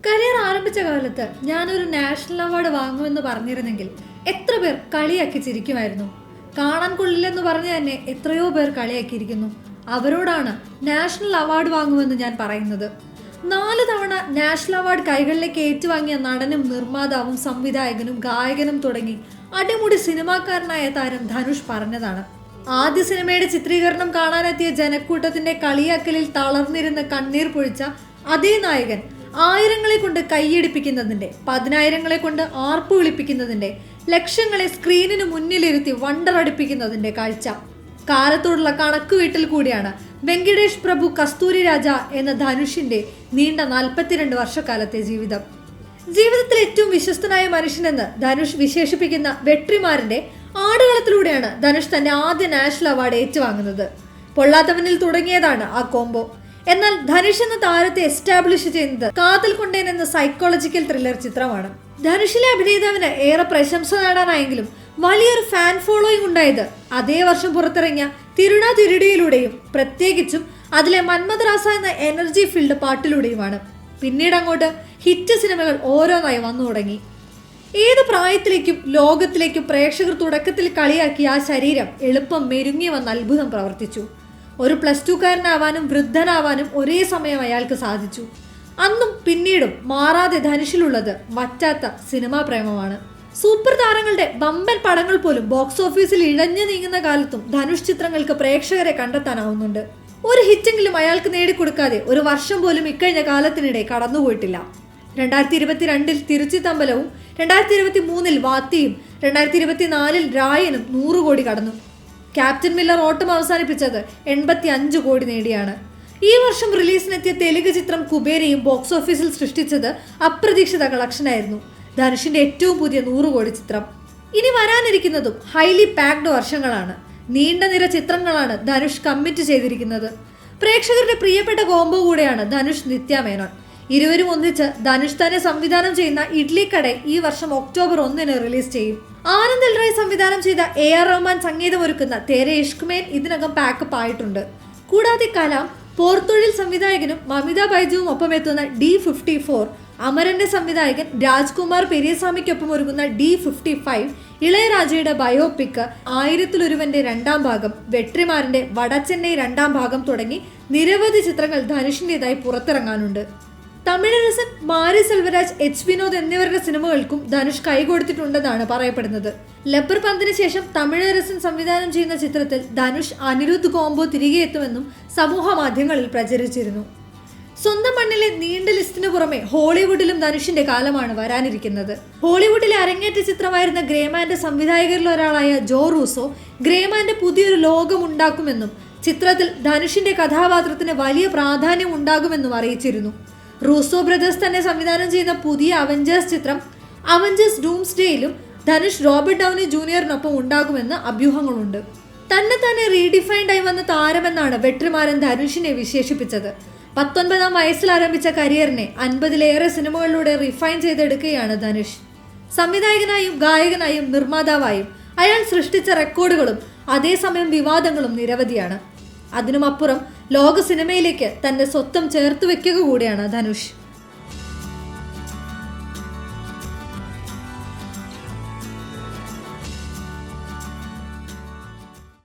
Career ആരംഭിച്ച കാലത്ത് ഞാനൊരു നാഷണൽ അവാർഡ് വാങ്ങുമെന്ന് പറഞ്ഞിരുന്നെങ്കിൽ എത്ര പേർ കളിയാക്കി ചിരിക്കുമായിരുന്നു. കാണാൻ കൊള്ളില്ലെന്ന് പറഞ്ഞ് തന്നെ എത്രയോ പേർ കളിയാക്കിയിരിക്കുന്നു. അവരോടാണ് നാഷണൽ അവാർഡ് വാങ്ങുമെന്ന് ഞാൻ പറയുന്നത്. നാല് തവണ നാഷണൽ അവാർഡ് കൈകളിലേക്ക് ഏറ്റുവാങ്ങിയ നടനും നിർമ്മാതാവും സംവിധായകനും ഗായകനും തുടങ്ങി അടിമുടി സിനിമാക്കാരനായ താരം ധനുഷ് പറഞ്ഞതാണ്. ആദ്യ സിനിമയുടെ ചിത്രീകരണം കാണാനെത്തിയ ജനക്കൂട്ടത്തിന്റെ കളിയാക്കലിൽ തളർന്നിരുന്ന കണ്ണീർ പൊഴിച്ച അതേ നായകൻ ആയിരങ്ങളെ കൊണ്ട് കൈയടിപ്പിക്കുന്നതിന്റെ പതിനായിരങ്ങളെ കൊണ്ട് ആർപ്പ് വിളിപ്പിക്കുന്നതിന്റെ ലക്ഷങ്ങളെ സ്ക്രീനിന് മുന്നിലിരുത്തി വണ്ടറടിപ്പിക്കുന്നതിന്റെ കാഴ്ച. കാലത്തോടുള്ള കണക്കുവീട്ടിൽ കൂടിയാണ് വെങ്കിടേഷ് പ്രഭു കസ്തൂരി രാജ എന്ന ധനുഷിന്റെ നീണ്ട നാൽപ്പത്തിരണ്ട് വർഷക്കാലത്തെ ജീവിതം. ജീവിതത്തിൽ ഏറ്റവും വിശ്വസ്തനായ മനുഷ്യനെന്ന് ധനുഷ് വിശേഷിപ്പിക്കുന്ന വെട്രിമാരന്റെ ആടുകളത്തിലൂടെയാണ് ധനുഷ് തന്റെ ആദ്യ നാഷണൽ അവാർഡ് ഏറ്റുവാങ്ങുന്നത്. പൊള്ളാത്തവനിൽ തുടങ്ങിയതാണ് ആ കോംബോ. എന്നാൽ ധനുഷ് എന്ന താരത്തെ എസ്റ്റാബ്ലിഷ് ചെയ്യുന്നത് കാതൽ കൊണ്ടേൻ എന്ന സൈക്കോളജിക്കൽ ത്രില്ലർ ചിത്രമാണ്. ധനുഷിലെ അഭിനേതാവിന് ഏറെ പ്രശംസ നേടാനായെങ്കിലും വലിയൊരു ഫാൻ ഫോളോയിങ് ഉണ്ടായത് അതേ വർഷം പുറത്തിറങ്ങിയ തിരുണ തിരുടിയിലൂടെയും പ്രത്യേകിച്ചും അതിലെ മന്മദ്രാസ എന്ന എനർജി ഫീൽഡ് പാട്ടിലൂടെയുമാണ്. പിന്നീട് അങ്ങോട്ട് ഹിറ്റ് സിനിമകൾ ഓരോന്നായി വന്നു തുടങ്ങി. ഏത് പ്രായത്തിലേക്കും ലോകത്തിലേക്കും പ്രേക്ഷകർ തുടക്കത്തിൽ കളിയാക്കിയ ആ ശരീരം എളുപ്പം മെരുങ്ങി വന്ന് അത്ഭുതം പ്രവർത്തിച്ചു. ഒരു പ്ലസ് ടുക്കാരനാവാനും വൃദ്ധനാവാനും ഒരേ സമയം അയാൾക്ക് സാധിച്ചു. അന്നും പിന്നീടും മാറാതെ ധനുഷിലുള്ളത് വറ്റാത്ത സിനിമാ പ്രേമമാണ്. സൂപ്പർ താരങ്ങളുടെ ബമ്പൻ പടങ്ങൾ പോലും ബോക്സ് ഓഫീസിൽ ഇഴഞ്ഞു നീങ്ങുന്ന കാലത്തും ധനുഷ് ചിത്രങ്ങൾക്ക് പ്രേക്ഷകരെ കണ്ടെത്താനാവുന്നുണ്ട്. ഒരു ഹിറ്റെങ്കിലും അയാൾക്ക് നേടിക്കൊടുക്കാതെ ഒരു വർഷം പോലും ഇക്കഴിഞ്ഞ കാലത്തിനിടെ കടന്നുപോയിട്ടില്ല. രണ്ടായിരത്തി ഇരുപത്തിരണ്ടിൽ തിരുച്ചിത്തമ്പലവും രണ്ടായിരത്തി ഇരുപത്തി മൂന്നിൽ വാത്തിയും രണ്ടായിരത്തി ഇരുപത്തിനാലിൽ രായനും നൂറ് കോടി കടന്നു. ക്യാപ്റ്റൻ മില്ലർ ഓട്ടം അവസാനിപ്പിച്ചത് എൺപത്തി അഞ്ച് കോടി നേടിയാണ്. ഈ വർഷം റിലീസിനെത്തിയ തെലുങ്ക് ചിത്രം കുബേരയും ബോക്സ് ഓഫീസിൽ സൃഷ്ടിച്ചത് അപ്രതീക്ഷിത കളക്ഷനായിരുന്നു. ധനുഷിന്റെ ഏറ്റവും പുതിയ നൂറ് കോടി ചിത്രം. ഇനി വരാനിരിക്കുന്നതും ഹൈലി പാക്ഡ് വർഷങ്ങളാണ്. നീണ്ട നിര ചിത്രങ്ങളാണ് ധനുഷ് കമ്മിറ്റ് ചെയ്തിരിക്കുന്നത്. പ്രേക്ഷകരുടെ പ്രിയപ്പെട്ട കോംബോ കൂടെയാണ് ധനുഷ് നിത്യ മേനോൻ ഇരുവരും ഒന്നിച്ച് ധനുഷ് തന്നെ സംവിധാനം ചെയ്യുന്ന ഇഡ്ലിക്കട ഈ വർഷം ഒക്ടോബർ ഒന്നിന് റിലീസ് ചെയ്യും. ആനന്ദ് എൽ റായ് സംവിധാനം ചെയ്ത എ ആർ റഹ്മാൻ സംഗീതമൊരുക്കുന്ന തേരെ ഇഷ്കുമേൻ ഇതിനകം പാക്കപ്പ് ആയിട്ടുണ്ട്. കൂടാതെ കലാം പോർത്തൊഴിൽ സംവിധായകനും മമിത ബൈജുവും ഒപ്പം എത്തുന്ന ഡി ഫിഫ്റ്റി ഫോർ അമരന്റെ സംവിധായകൻ രാജ്കുമാർ പെരിയസ്വാമിക്കൊപ്പം ഒരുങ്ങുന്ന ഡി ഫിഫ്റ്റി ഫൈവ് ഇളയരാജയുടെ ബയോപിക് ആയിരത്തിലൊരുവന്റെ രണ്ടാം ഭാഗം വെട്രിമാരന്റെ വടച്ചെന്നൈ രണ്ടാം ഭാഗം തുടങ്ങി നിരവധി ചിത്രങ്ങൾ ധനുഷിന്റെതായി പുറത്തിറങ്ങാനുണ്ട്. തമിഴ് രസൻ മാരി സെൽവരാജ് എച്ച് വിനോദ് എന്നിവരുടെ സിനിമകൾക്കും ധനുഷ് കൈകൊടുത്തിട്ടുണ്ടെന്നാണ് പറയപ്പെടുന്നത്. ലബ്ബർ പന്തിന് ശേഷം തമിഴരസൻ സംവിധാനം ചെയ്യുന്ന ചിത്രത്തിൽ ധനുഷ് അനിരുദ്ധ് കോംബോ തിരികെ എത്തുമെന്നും സമൂഹ മാധ്യമങ്ങളിൽ പ്രചരിച്ചിരുന്നു. സ്വന്തം മണ്ണിലെ നീണ്ട ലിസ്റ്റിന് പുറമെ ഹോളിവുഡിലും ധനുഷിന്റെ കാലമാണ് വരാനിരിക്കുന്നത്. ഹോളിവുഡിലെ അരങ്ങേറ്റ ചിത്രമായിരുന്ന ഗ്രേമാന്റെ സംവിധായകരിൽ ഒരാളായ ജോ റൂസോ ഗ്രേമാന്റെ പുതിയൊരു ലോകം ഉണ്ടാക്കുമെന്നും ചിത്രത്തിൽ ധനുഷിന്റെ കഥാപാത്രത്തിന് വലിയ പ്രാധാന്യം ഉണ്ടാകുമെന്നും അറിയിച്ചിരുന്നു. റൂസോ ബ്രദേഴ്സ് തന്നെ സംവിധാനം ചെയ്യുന്ന പുതിയ അവഞ്ചേഴ്സ് ചിത്രം അവഞ്ചേഴ്സ് ഡൂംസ് ഡേയിലും ധനുഷ് റോബർട്ട് ഡൗനി ജൂനിയറിനൊപ്പം ഉണ്ടാകുമെന്ന് അഭ്യൂഹങ്ങളുണ്ട്. തന്നെ തന്നെ റീഡിഫൈൻഡ് ആയി വന്ന താരമെന്നാണ് വെട്രിമാരൻ ധനുഷിനെ വിശേഷിപ്പിച്ചത്. പത്തൊൻപതാം വയസ്സിൽ ആരംഭിച്ച കരിയറിനെ അൻപതിലേറെ സിനിമകളിലൂടെ റിഫൈൻ ചെയ്തെടുക്കുകയാണ് ധനുഷ്. സംവിധായകനായും ഗായകനായും നിർമ്മാതാവായും അയാൾ സൃഷ്ടിച്ച റെക്കോർഡുകളും അതേസമയം വിവാദങ്ങളും നിരവധിയാണ്. അതിനുമപ്പുറം ലോക സിനിമയിലേക്ക് തന്റെ സ്വത്തം ചേർത്ത് വെക്കുക കൂടിയാണ് ധനുഷ്.